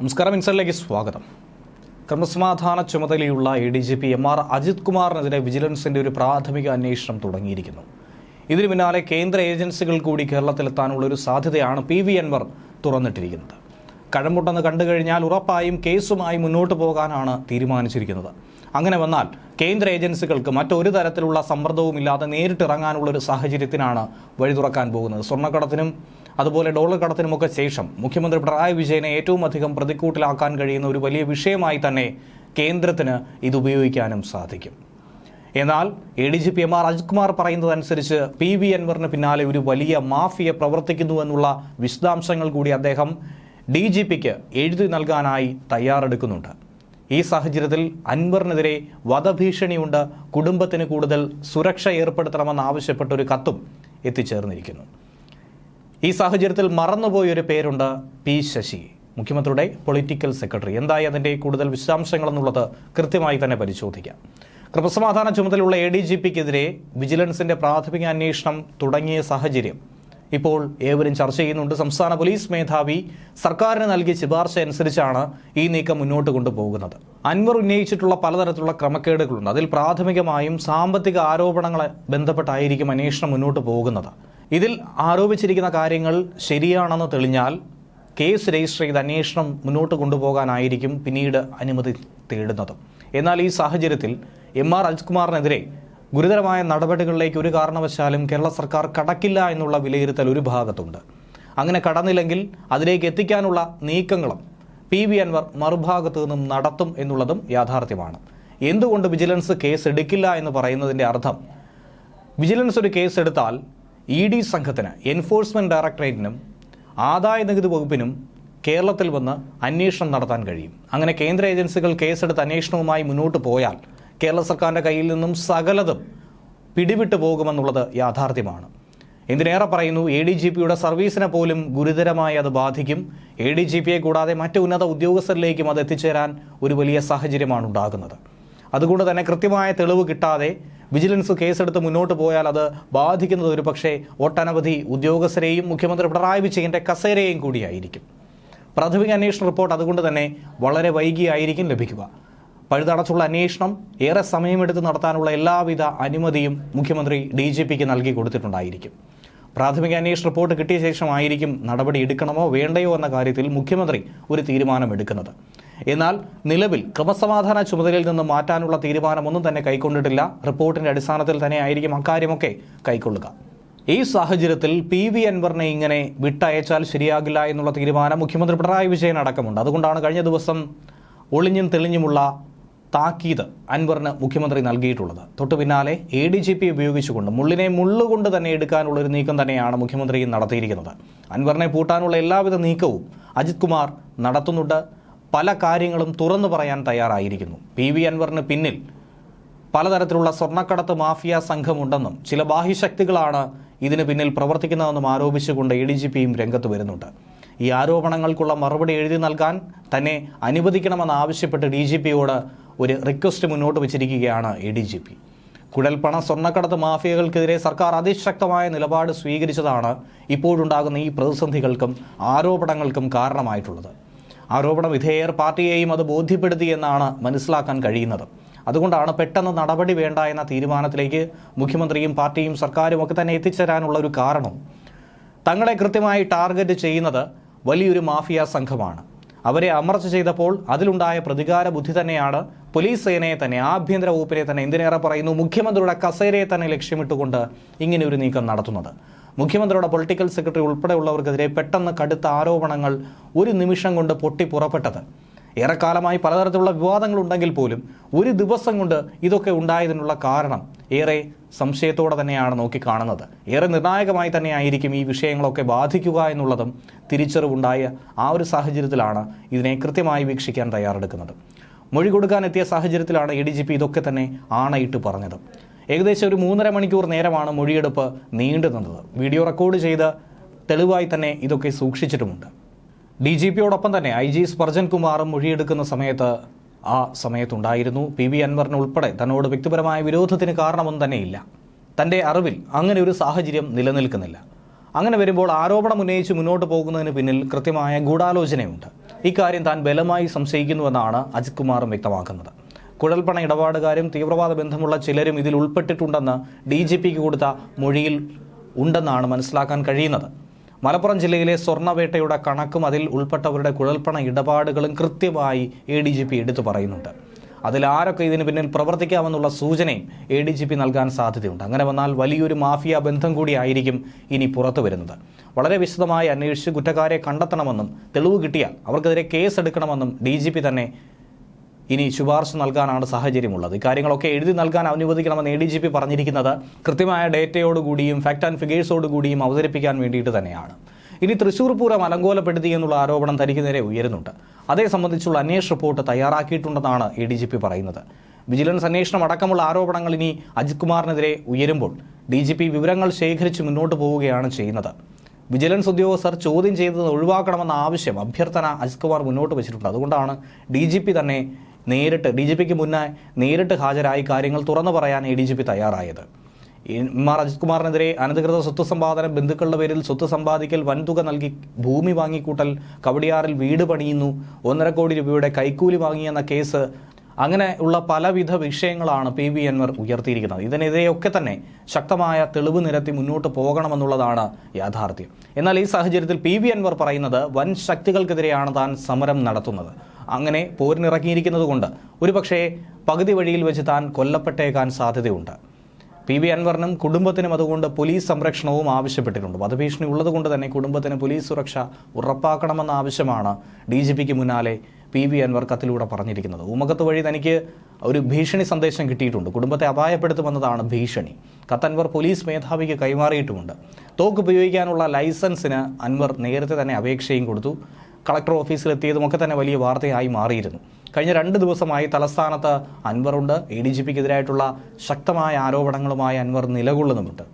നമസ്കാരം ഇൻസറിലേക്ക് സ്വാഗതം. ക്രമസമാധാന ചുമതലയുള്ള A D G P M R Ajith കുമാറിനെതിരെ വിജിലൻസിന്റെ ഒരു പ്രാഥമിക അന്വേഷണം തുടങ്ങിയിരിക്കുന്നു. ഇതിനു പിന്നാലെ കേന്ദ്ര ഏജൻസികൾ കൂടി കേരളത്തിലെത്താനുള്ള ഒരു സാധ്യതയാണ് പി വി അൻവർ തുറന്നിട്ടിരിക്കുന്നത്. കഴമ്പുണ്ടെന്ന് കണ്ടു കഴിഞ്ഞാൽ ഉറപ്പായും കേസുമായി മുന്നോട്ട് പോകാനാണ് തീരുമാനിച്ചിരിക്കുന്നത്. അങ്ങനെ വന്നാൽ കേന്ദ്ര ഏജൻസികൾക്ക് മറ്റൊരു തരത്തിലുള്ള സമ്മർദ്ദവുമില്ലാതെ നേരിട്ടിറങ്ങാനുള്ള ഒരു സാഹചര്യത്തിനാണ് വഴി തുറക്കാൻ പോകുന്നത്. സ്വർണക്കടത്തിനും അതുപോലെ ഡോളർ കടത്തിനുമൊക്കെ ശേഷം മുഖ്യമന്ത്രി പിണറായി വിജയനെ ഏറ്റവും അധികം പ്രതിക്കൂട്ടിലാക്കാൻ കഴിയുന്ന ഒരു വലിയ വിഷയമായി തന്നെ കേന്ദ്രത്തിന് ഇത് ഉപയോഗിക്കാനും സാധിക്കും. എന്നാൽ A D G P M R Ajith Kumar പറയുന്നതനുസരിച്ച് പി വി അൻവറിന് പിന്നാലെ ഒരു വലിയ മാഫിയ പ്രവർത്തിക്കുന്നു എന്നുള്ള വിശദാംശങ്ങൾ കൂടി അദ്ദേഹം ഡി ജി പിക്ക് എഴുതി നൽകാനായി തയ്യാറെടുക്കുന്നുണ്ട്. ഈ സാഹചര്യത്തിൽ അൻവറിനെതിരെ വധഭീഷണിയുണ്ട്. കുടുംബത്തിന് കൂടുതൽ സുരക്ഷ ഏർപ്പെടുത്തണമെന്നാവശ്യപ്പെട്ടൊരു കത്തും എത്തിച്ചേർന്നിരിക്കുന്നു. ഈ സാഹചര്യത്തിൽ മറന്നുപോയൊരു പേരുണ്ട് പി ശശി. മുഖ്യമന്ത്രിയുടെ പൊളിറ്റിക്കൽ സെക്രട്ടറി എന്തായി അതിന്റെ കൂടുതൽ വിശദാംശങ്ങൾ എന്നുള്ളത് കൃത്യമായി തന്നെ പരിശോധിക്കാം. ക്രമസമാധാന ചുമതലയുള്ള എ ഡി ജി പിക്കെതിരെ വിജിലൻസിന്റെ പ്രാഥമിക അന്വേഷണം തുടങ്ങിയ സാഹചര്യം ഇപ്പോൾ ഏവരും ചർച്ച ചെയ്യുന്നുണ്ട്. സംസ്ഥാന പോലീസ് മേധാവി സർക്കാരിന് നൽകിയ ശുപാർശ അനുസരിച്ചാണ് ഈ നീക്കം മുന്നോട്ട് കൊണ്ടുപോകുന്നത്. അൻവർ ഉന്നയിച്ചിട്ടുള്ള പലതരത്തിലുള്ള ക്രമക്കേടുകളുണ്ട്. അതിൽ പ്രാഥമികമായും സാമ്പത്തിക ആരോപണങ്ങളെ ബന്ധപ്പെട്ടായിരിക്കും അന്വേഷണം മുന്നോട്ട് പോകുന്നത്. ഇതിൽ ആരോപിച്ചിരിക്കുന്ന കാര്യങ്ങൾ ശരിയാണെന്ന് തെളിഞ്ഞാൽ കേസ് രജിസ്റ്റർ ചെയ്ത് അന്വേഷണം മുന്നോട്ട് കൊണ്ടുപോകാനായിരിക്കും പിന്നീട് അനുമതി തേടുന്നത്. എന്നാൽ ഈ സാഹചര്യത്തിൽ എം ആർ അജിത്കുമാറിനെതിരെ ഗുരുതരമായ നടപടികളിലേക്ക് ഒരു കാരണവശാലും കേരള സർക്കാർ കടക്കില്ല എന്നുള്ള വിലയിരുത്തൽ ഒരു ഭാഗത്തുണ്ട്. അങ്ങനെ കടന്നില്ലെങ്കിൽ അതിലേക്ക് എത്തിക്കാനുള്ള നീക്കങ്ങളും പി വി അൻവർ മറുഭാഗത്തു നിന്നും നടത്തും എന്നുള്ളതും യാഥാർത്ഥ്യമാണ്. എന്തുകൊണ്ട് വിജിലൻസ് കേസ് എടുക്കില്ല എന്ന് പറയുന്നതിന്റെ അർത്ഥം? വിജിലൻസ് ഒരു കേസ് എടുത്താൽ ഇ ഡി സംഘത്തിന് എൻഫോഴ്സ്മെന്റ് ഡയറക്ടറേറ്റിനും ആദായ നികുതി വകുപ്പിനും കേരളത്തിൽ വന്ന് അന്വേഷണം നടത്താൻ കഴിയും. അങ്ങനെ കേന്ദ്ര ഏജൻസികൾ കേസെടുത്ത് അന്വേഷണവുമായി മുന്നോട്ട് പോയാൽ കേരള സർക്കാരിന്റെ കയ്യിൽ നിന്നും സകലതും പിടിവിട്ടു പോകുമെന്നുള്ളത് യാഥാർത്ഥ്യമാണ്. എന്തിനേറെ പറയുന്നു എ ഡി ജി പിയുടെ സർവീസിനെ പോലും ഗുരുതരമായി അത് ബാധിക്കും. എ ഡി ജി പിയെ കൂടാതെ മറ്റ് ഉന്നത ഉദ്യോഗസ്ഥരിലേക്കും അത് എത്തിച്ചേരാൻ ഒരു വലിയ സാഹചര്യമാണ് ഉണ്ടാകുന്നത്. അതുകൊണ്ട് തന്നെ കൃത്യമായ തെളിവ് കിട്ടാതെ വിജിലൻസ് കേസെടുത്ത് മുന്നോട്ട് പോയാൽ അത് ബാധിക്കുന്നത് ഒരു പക്ഷേ ഒട്ടനവധി ഉദ്യോഗസ്ഥരെയും മുഖ്യമന്ത്രി പിണറായി വിജയന്റെ കസേരയെയും കൂടിയായിരിക്കും. പ്രാഥമിക അന്വേഷണ റിപ്പോർട്ട് അതുകൊണ്ട് തന്നെ വളരെ വൈകിയായിരിക്കും ലഭിക്കുക. പഴുതടച്ചുള്ള അന്വേഷണം ഏറെ സമയമെടുത്ത് നടത്താനുള്ള എല്ലാവിധ അനുമതിയും മുഖ്യമന്ത്രി ഡി ജി പിക്ക് നൽകി കൊടുത്തിട്ടുണ്ടായിരിക്കും. പ്രാഥമിക അന്വേഷണ റിപ്പോർട്ട് കിട്ടിയ ശേഷമായിരിക്കും നടപടി എടുക്കണമോ വേണ്ടയോ എന്ന കാര്യത്തിൽ മുഖ്യമന്ത്രി ഒരു തീരുമാനമെടുക്കുന്നത്. എന്നാൽ നിലവിൽ ക്രമസമാധാന ചുമതലയിൽ നിന്ന് മാറ്റാനുള്ള തീരുമാനമൊന്നും തന്നെ കൈക്കൊണ്ടിട്ടില്ല. റിപ്പോർട്ടിന്റെ അടിസ്ഥാനത്തിൽ തന്നെ ആയിരിക്കും അക്കാര്യമൊക്കെ കൈക്കൊള്ളുക. ഈ സാഹചര്യത്തിൽ പി വി അൻവറിനെ ഇങ്ങനെ വിട്ടയച്ചാൽ ശരിയാകില്ല എന്നുള്ള തീരുമാനം മുഖ്യമന്ത്രി പിണറായി വിജയൻ അടക്കമുണ്ട്. അതുകൊണ്ടാണ് കഴിഞ്ഞ ദിവസം ഒളിഞ്ഞും തെളിഞ്ഞുമുള്ള താക്കീത് അൻവറിന് മുഖ്യമന്ത്രി നൽകിയിട്ടുള്ളത്. തൊട്ടു പിന്നാലെ എ ഡി ജി പി ഉപയോഗിച്ചുകൊണ്ട് മുള്ളിനെ മുള്ളുകൊണ്ട് തന്നെ എടുക്കാനുള്ള ഒരു നീക്കം തന്നെയാണ് മുഖ്യമന്ത്രി നടത്തിയിരിക്കുന്നത്. അൻവറിനെ പൂട്ടാനുള്ള എല്ലാവിധ നീക്കവും അജിത് കുമാർ നടത്തുന്നുണ്ട്. പല കാര്യങ്ങളും തുറന്നു പറയാൻ തയ്യാറായിരിക്കുന്നു. പി വി അൻവറിന് പിന്നിൽ പലതരത്തിലുള്ള സ്വർണക്കടത്ത് മാഫിയ സംഘമുണ്ടെന്നും ചില ബാഹ്യശക്തികളാണ് ഇതിന് പിന്നിൽ പ്രവർത്തിക്കുന്നതെന്നും ആരോപിച്ചുകൊണ്ട് എ ഡി ജി പിയും രംഗത്ത് വരുന്നുണ്ട്. ഈ ആരോപണങ്ങൾക്കുള്ള മറുപടി എഴുതി നൽകാൻ തന്നെ അനുവദിക്കണമെന്ന് ആവശ്യപ്പെട്ട് ഡി ജി പിയോട് ഒരു റിക്വസ്റ്റ് മുന്നോട്ട് വച്ചിരിക്കുകയാണ് എ ഡി ജി പി. കുഴൽപ്പണ സ്വർണക്കടത്ത് മാഫിയകൾക്കെതിരെ സർക്കാർ അതിശക്തമായ നിലപാട് സ്വീകരിച്ചതാണ് ഇപ്പോഴുണ്ടാകുന്ന ഈ പ്രതിസന്ധികൾക്കും ആരോപണങ്ങൾക്കും കാരണമായിട്ടുള്ളത്. ആരോപണ വിധേയർ പാർട്ടിയെയും അത് ബോധ്യപ്പെടുത്തിയെന്നാണ് മനസ്സിലാക്കാൻ കഴിയുന്നത്. അതുകൊണ്ടാണ് പെട്ടെന്ന് നടപടി വേണ്ട എന്ന തീരുമാനത്തിലേക്ക് മുഖ്യമന്ത്രിയും പാർട്ടിയും സർക്കാരും ഒക്കെ തന്നെ എത്തിച്ചേരാനുള്ള ഒരു കാരണം. തങ്ങളെ കൃത്യമായി ടാർഗറ്റ് ചെയ്യുന്നത് വലിയൊരു മാഫിയ സംഘമാണ്. അവരെ അമർച്ച ചെയ്തപ്പോൾ അതിലുണ്ടായ പ്രതികാര ബുദ്ധി തന്നെയാണ് പോലീസ് സേനയെ തന്നെ ആഭ്യന്തര വകുപ്പിനെ തന്നെ എന്തിനേറെ പറയുന്നു മുഖ്യമന്ത്രിയുടെ കസേരയെ തന്നെ ലക്ഷ്യമിട്ടുകൊണ്ട് ഇങ്ങനെ ഒരു നീക്കം നടത്തുന്നത്. മുഖ്യമന്ത്രിയുടെ പൊളിറ്റിക്കൽ സെക്രട്ടറി ഉൾപ്പെടെയുള്ളവർക്കെതിരെ പെട്ടെന്ന് കടുത്ത ആരോപണങ്ങൾ ഒരു നിമിഷം കൊണ്ട് പൊട്ടി പുറപ്പെട്ടത്. ഏറെക്കാലമായി പലതരത്തിലുള്ള വിവാദങ്ങൾ ഉണ്ടെങ്കിൽ പോലും ഒരു ദിവസം കൊണ്ട് ഇതൊക്കെ ഉണ്ടായതിനുള്ള കാരണം ഏറെ സംശയത്തോടെ തന്നെയാണ് നോക്കിക്കാണുന്നത്. ഏറെ നിർണായകമായി തന്നെയായിരിക്കും ഈ വിഷയങ്ങളൊക്കെ ബാധിക്കുക എന്നുള്ളതും തിരിച്ചറിവുണ്ടായ ആ ഒരു സാഹചര്യത്തിലാണ് ഇതിനെ കൃത്യമായി വീക്ഷിക്കാൻ തയ്യാറെടുക്കുന്നത്. മൊഴി കൊടുക്കാനെത്തിയ സാഹചര്യത്തിലാണ് എ ഡി ജി പി ഇതൊക്കെ തന്നെ ആണയിട്ട് പറഞ്ഞത്. ഏകദേശം ഒരു മൂന്നര മണിക്കൂർ നേരമാണ് മൊഴിയെടുപ്പ് നീണ്ടു നിന്നത്. വീഡിയോ റെക്കോർഡ് ചെയ്ത് തെളിവായി തന്നെ ഇതൊക്കെ സൂക്ഷിച്ചിട്ടുമുണ്ട്. ഡി ജി പിയോടൊപ്പം തന്നെ ഐ ജി സ്പർജൻ കുമാറും മൊഴിയെടുക്കുന്ന സമയത്ത് ആ സമയത്തുണ്ടായിരുന്നു. പി വി അൻവറിന് ഉൾപ്പെടെ തന്നോട് വ്യക്തിപരമായ വിരോധത്തിന് കാരണമൊന്നും തന്നെയില്ല. തന്റെ അറിവിൽ അങ്ങനെ ഒരു സാഹചര്യം നിലനിൽക്കുന്നില്ല. അങ്ങനെ വരുമ്പോൾ ആരോപണം ഉന്നയിച്ച് മുന്നോട്ട് പോകുന്നതിന് പിന്നിൽ കൃത്യമായ ഗൂഢാലോചനയുണ്ട്. ഇക്കാര്യം താൻ ബലമായി സംശയിക്കുന്നുവെന്നാണ് അജിത് കുമാറും വ്യക്തമാക്കുന്നത്. കുഴൽപ്പണ ഇടപാടുകാരും തീവ്രവാദ ബന്ധമുള്ള ചിലരും ഇതിൽ ഉൾപ്പെട്ടിട്ടുണ്ടെന്ന് ഡി ജി പിക്ക് കൊടുത്ത മൊഴിയിൽ ഉണ്ടെന്നാണ് മനസ്സിലാക്കാൻ കഴിയുന്നത്. മലപ്പുറം ജില്ലയിലെ സ്വർണവേട്ടയുടെ കണക്കും അതിൽ ഉൾപ്പെട്ടവരുടെ കുഴൽപ്പണ ഇടപാടുകളും കൃത്യമായി എ ഡി ജി പി എടുത്തു പറയുന്നുണ്ട്. അതിൽ ആരൊക്കെ ഇതിന് പിന്നിൽ പ്രവർത്തിക്കാമെന്നുള്ള സൂചനയും എ ഡി ജി പി നൽകാൻ സാധ്യതയുണ്ട്. അങ്ങനെ വന്നാൽ വലിയൊരു മാഫിയ ബന്ധം കൂടിയായിരിക്കും ഇനി പുറത്തു വരുന്നത്. വളരെ വിശദമായി അന്വേഷിച്ച് കുറ്റക്കാരെ കണ്ടെത്തണമെന്നും തെളിവ് കിട്ടിയാൽ അവർക്കെതിരെ കേസ് എടുക്കണമെന്നും ഡി ജി പി തന്നെ ഇനി ശുപാർശ നൽകാനാണ് സാഹചര്യമുള്ളത്. ഇക്കാര്യങ്ങളൊക്കെ എഴുതി നൽകാൻ അനുവദിക്കണമെന്ന് എ ഡി ജി പി പറഞ്ഞിരിക്കുന്നത് കൃത്യമായ ഡേറ്റയോടുകൂടിയും ഫാക്ട് ആൻഡ് ഫിഗേഴ്സോടുകൂടിയും അവതരിപ്പിക്കാൻ വേണ്ടിയിട്ട് തന്നെയാണ്. ഇനി തൃശൂർ പൂരം അലങ്കോലപ്പെടുത്തി എന്നുള്ള ആരോപണം തനിക്ക് നേരെ ഉയരുന്നുണ്ട്. അതേ സംബന്ധിച്ചുള്ള അന്വേഷണ റിപ്പോർട്ട് തയ്യാറാക്കിയിട്ടുണ്ടെന്നാണ് എ ഡി ജി പി പറയുന്നത്. വിജിലൻസ് അന്വേഷണം അടക്കമുള്ള ആരോപണങ്ങൾ ഇനി അജിത് കുമാറിനെതിരെ ഉയരുമ്പോൾ ഡി ജി പി വിവരങ്ങൾ ശേഖരിച്ച് മുന്നോട്ട് പോവുകയാണ് ചെയ്യുന്നത്. വിജിലൻസ് ഉദ്യോഗസ്ഥർ ചോദ്യം ചെയ്തത് ഒഴിവാക്കണമെന്ന ആവശ്യം അഭ്യർത്ഥന അജിത് കുമാർ മുന്നോട്ട് വെച്ചിട്ടുണ്ട്. അതുകൊണ്ടാണ് ഡി ജി പി തന്നെ നേരിട്ട് ഡി ജി പിക്ക് മുന്നേ നേരിട്ട് ഹാജരായി കാര്യങ്ങൾ തുറന്നു പറയാൻ എ ഡി ജി പി തയ്യാറായത്. എം ആർ അജിത് കുമാറിനെതിരെ അനധികൃത സ്വത്ത് സമ്പാദനം ബന്ധുക്കളുടെ പേരിൽ സ്വത്ത് സമ്പാദിക്കൽ വൻതുക നൽകി ഭൂമി വാങ്ങിക്കൂട്ടൽ കവടിയാറിൽ വീട് പണിയുന്നു ഒന്നര കോടി രൂപയുടെ കൈക്കൂലി വാങ്ങിയെന്ന കേസ് അങ്ങനെ ഉള്ള പലവിധ വിഷയങ്ങളാണ് പി വി അൻവർ ഉയർത്തിയിരിക്കുന്നത്. ഇതിനെതിരെയൊക്കെ തന്നെ ശക്തമായ തെളിവ് നിരത്തി മുന്നോട്ട് പോകണമെന്നുള്ളതാണ് യാഥാർത്ഥ്യം. എന്നാൽ ഈ സാഹചര്യത്തിൽ പി വി അൻവർ പറയുന്നത് വൻ ശക്തികൾക്കെതിരെയാണ് താൻ സമരം നടത്തുന്നത്. അങ്ങനെ പോരിനിറങ്ങിയിരിക്കുന്നത് കൊണ്ട് ഒരുപക്ഷേ പകുതി വഴിയിൽ വെച്ച് താൻ കൊല്ലപ്പെട്ടേക്കാൻ സാധ്യതയുണ്ട്. പി വി അൻവറിനും കുടുംബത്തിനും അതുകൊണ്ട് പോലീസ് സംരക്ഷണവും ആവശ്യപ്പെട്ടിട്ടുണ്ട്. വധഭീഷണി ഉള്ളതുകൊണ്ട് തന്നെ കുടുംബത്തിന് പോലീസ് സുരക്ഷ ഉറപ്പാക്കണമെന്ന ആവശ്യമാണ് ഡി ജി പിക്ക് മുന്നാലെ പി വി അൻവർ കത്തിലൂടെ പറഞ്ഞിരിക്കുന്നത്. ഉമകത്ത് വഴി തനിക്ക് ഒരു ഭീഷണി സന്ദേശം കിട്ടിയിട്ടുണ്ട്. കുടുംബത്തെ അപായപ്പെടുത്തുമെന്നതാണ് ഭീഷണി. കത്ത് അൻവർ പോലീസ് മേധാവിക്ക് കൈമാറിയിട്ടുമുണ്ട്. തോക്ക് ഉപയോഗിക്കാനുള്ള ലൈസൻസിന് അൻവർ നേരത്തെ തന്നെ അപേക്ഷയും കൊടുത്തു. കളക്ടർ ഓഫീസിലെത്തിയതുമൊക്കെ തന്നെ വലിയ വാർത്തയായി മാറിയിരുന്നു. കഴിഞ്ഞ രണ്ട് ദിവസമായി തലസ്ഥാനത്ത് അൻവറുണ്ട്. എ ഡി ജി പിക്കെതിരായിട്ടുള്ള ശക്തമായ ആരോപണങ്ങളുമായി അൻവർ നിലകൊള്ളുന്നുമുണ്ട്.